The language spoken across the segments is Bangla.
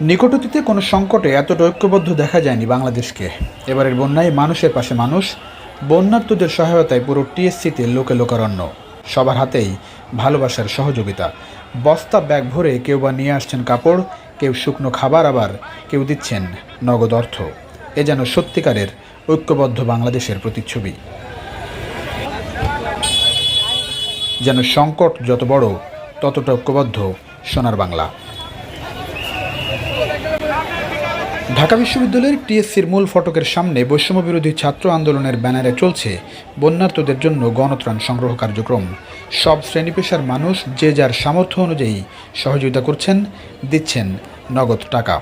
নিকট অতীতে কোনো সংকটে এতটা ঐক্যবদ্ধ দেখা যায়নি বাংলাদেশকে। এবারের বন্যায় মানুষের পাশে মানুষ, বন্যার্তদের সহায়তায় পুরো টিএসসিতে লোকে লোকারণ্য। সবার হাতেই ভালোবাসার সহযোগিতা। বস্তা ব্যাগ ভরে কেউ বা নিয়ে আসছেন কাপড়, কেউ শুকনো খাবার, আবার কেউ দিচ্ছেন নগদ অর্থ। এ যেন সত্যিকারের ঐক্যবদ্ধ বাংলাদেশের প্রতিচ্ছবি। যেন সংকট যত বড়, ততটা ঐক্যবদ্ধ সোনার বাংলা। ঢাকা বিশ্ববিদ্যালয়ের টিএসসির মূল ফটকের সামনে বৈষম্য বিরোধী ছাত্র আন্দোলনের ব্যানারে চলছে বন্যার্তদের জন্য গণত্রাণ সংগ্রহ কার্যক্রম। সব শ্রেণি পেশার মানুষ যে যার সামর্থ্য অনুযায়ী সহযোগিতা করছেন, দিচ্ছেন নগদ টাকা।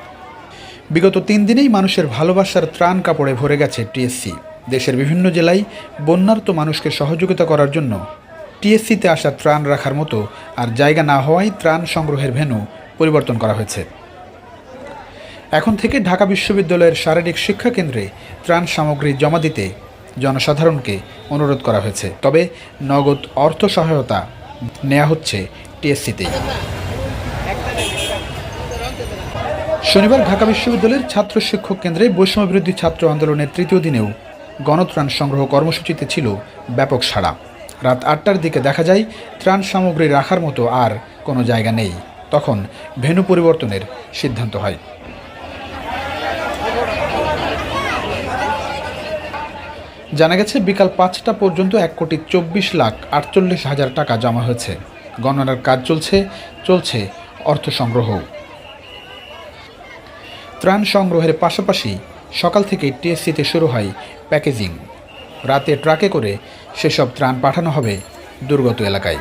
বিগত তিন দিনেই মানুষের ভালোবাসার ত্রাণ কাপড়ে ভরে গেছে টিএসসি। দেশের বিভিন্ন জেলায় বন্যার্ত মানুষকে সহযোগিতা করার জন্য টিএসসিতে আসা ত্রাণ রাখার মতো আর জায়গা না হওয়ায় ত্রাণ সংগ্রহের ভেন্যু পরিবর্তন করা হয়েছে। এখন থেকে ঢাকা বিশ্ববিদ্যালয়ের শারীরিক শিক্ষা কেন্দ্রে ত্রাণ সামগ্রী জমা দিতে জনসাধারণকে অনুরোধ করা হয়েছে। তবে নগদ অর্থ সহায়তা নেওয়া হচ্ছে টিএসসিতেই শনিবার ঢাকা বিশ্ববিদ্যালয়ের ছাত্র শিক্ষক কেন্দ্রে বৈষম্য বিরোধী ছাত্র আন্দোলনের তৃতীয় দিনেও গণত্রাণ সংগ্রহ কর্মসূচিতে ছিল ব্যাপক সাড়া। রাত আটটার দিকে দেখা যায়, ত্রাণ সামগ্রী রাখার মতো আর কোনো জায়গা নেই। তখন ভেন্যু পরিবর্তনের সিদ্ধান্ত হয়। জানা গেছে, বিকাল পাঁচটা পর্যন্ত এক কোটি চব্বিশ লাখ আটচল্লিশ হাজার টাকা জমা হয়েছে। গণনার কাজ চলছে চলছে অর্থ সংগ্রহ। ত্রাণ সংগ্রহের পাশাপাশি সকাল থেকে টিএসসিতে শুরু হয় প্যাকেজিং। রাতে ট্রাকে করে সেসব ত্রাণ পাঠানো হবে দুর্গত এলাকায়।